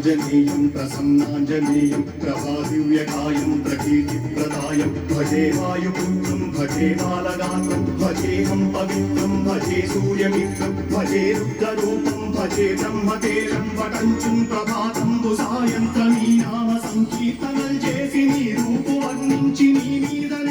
ఆంజనేయం ప్రసన్నాంజనేయం ప్రభాదివ్యకాయం ప్రకీర్తిప్రదాయం. భజే వాయుపుత్రం భజే బాలగాత్రం భజేహం పవిత్రం భజే సూర్యమిత్రం భజే రుద్రరూపం భజే బ్రహ్మతేజం వటంచుం ప్రభాతంబు సాయంత్రమీ నామ సంకీర్తనల్ చేసి నీ రూపు వర్ణించి నీ మీదనే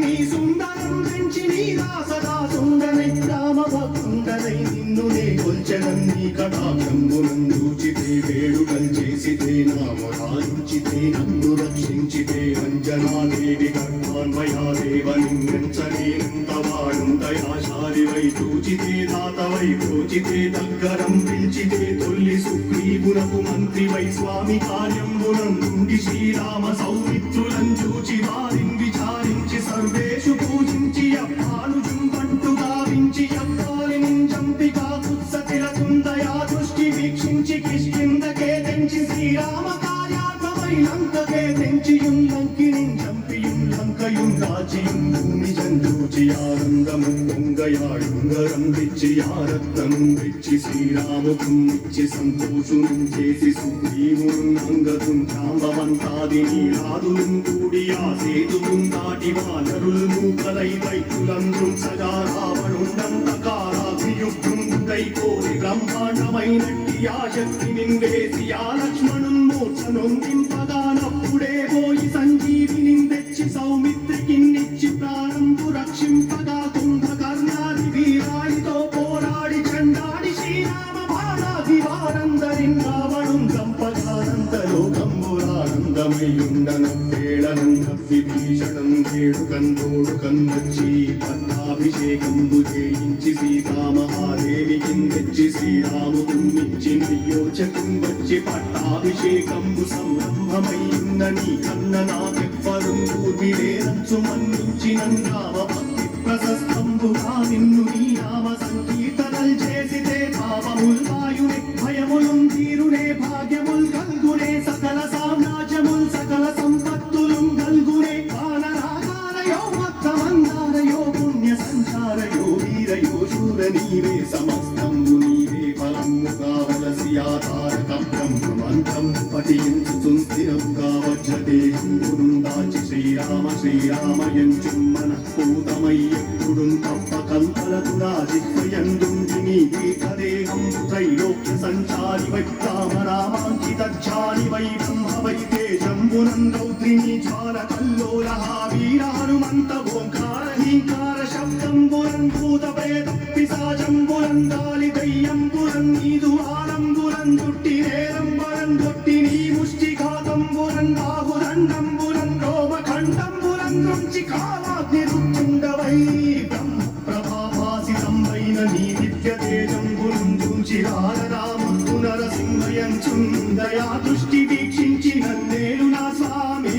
నీ సుందరం పెంచి నీ దాసదా సుందరై రామ భక్తుండనై నిన్ను నే కొల్చెదన్ నీ కటాక్షంబునం చూచితే వేడుకల్ చేసితే నామరాయించితే నన్ను రక్షించితే అంజనాదేవి గర్భాన్వయాదేవ నిన్నెంచనేనంత వాడుందయాశాలి వై చూచితే దాతవై ప్రోచితే దగ్గరం పిలిచితే తొల్లి సుగ్రీవునకు మంత్రివై స్వామి కార్యంబునం నుండి శ్రీరామ సౌమిత్రులం చూచి వారిని శ్రీరామ కార్యార్థమై లంకకే తెంచియుం లంకిని చంపియుం లంకయుం రాజియుం భూమి జంజూచి ఆనందము ఆరత్నం విచ్చి శ్రీరాముకు ఇచ్చి సంతోషును చేసి సుగ్రీవును అంగతుం చాంబవంతాది నీరాదులు కూడి ఆ దాటి సగా కోరి బ్రహ్మాండమైనట్టి ఆ శక్తి నిందేసి ఆ లక్ష్మణున్ మూర్ఛనొందింపగానప్పుడే తెచ్చి సౌమిత్రికి నిచ్చి ప్రాణంపు రక్షింపగా లోకంబురానందమయ్యుండన వేళనంద విభీషణం వేడుకన్ తోడుకన్ వచ్చి పట్టాభిషేకంబు చేయించి సీతామహాదేవికి తెచ్చి శ్రీరాముకు ఇచ్చి నియోచకం వచ్చి పట్టాభిషేకంబు సంరంభమయ్యున్న నీ కన్న నాకెవ్వరు పూర్విలేరంచు మన్నించిన రామ భక్తి ప్రశస్తంబుగా నిన్ను నీ సంచారయో వీరయో శూర నీవే సమస్తంబు నీవే ఫలము కావలసి ఆధారకం బ్రహ్మమంత్రం పఠించు స్థిరంగా వజ్రతే దాచి శ్రీరామ శ్రీరామయంచు మన పూతమయ్యుడు తప్ప కల్పలకు రాజిత్వయందుండి నీ దీర్ఘదేహం త్రైలోక్య సంచారి వై రామ రామాంకితాని వై బ్రహ్మ వై తేజంబునందౌత్రిణీ జ్వాల కల్లోలహా హీంకార భూత ప్రేత పిశాచంబురం గాలి దయ్యంబురం నీదు ఆలంబురం దుట్టి నేరంబరం దొట్టి నీ ముష్టి ఘాతంబురం బాహుదండంబురం రోమఖండంబురం నుంచి కాలాగ్ని రుచుండవై బ్రహ్మ ప్రభాభాసితంబైన నీ నిత్య తేజంబురం చూచి రామరాముడు పునరసింహయం చుందయా దృష్టి వీక్షించి నన్నేలు నా స్వామి.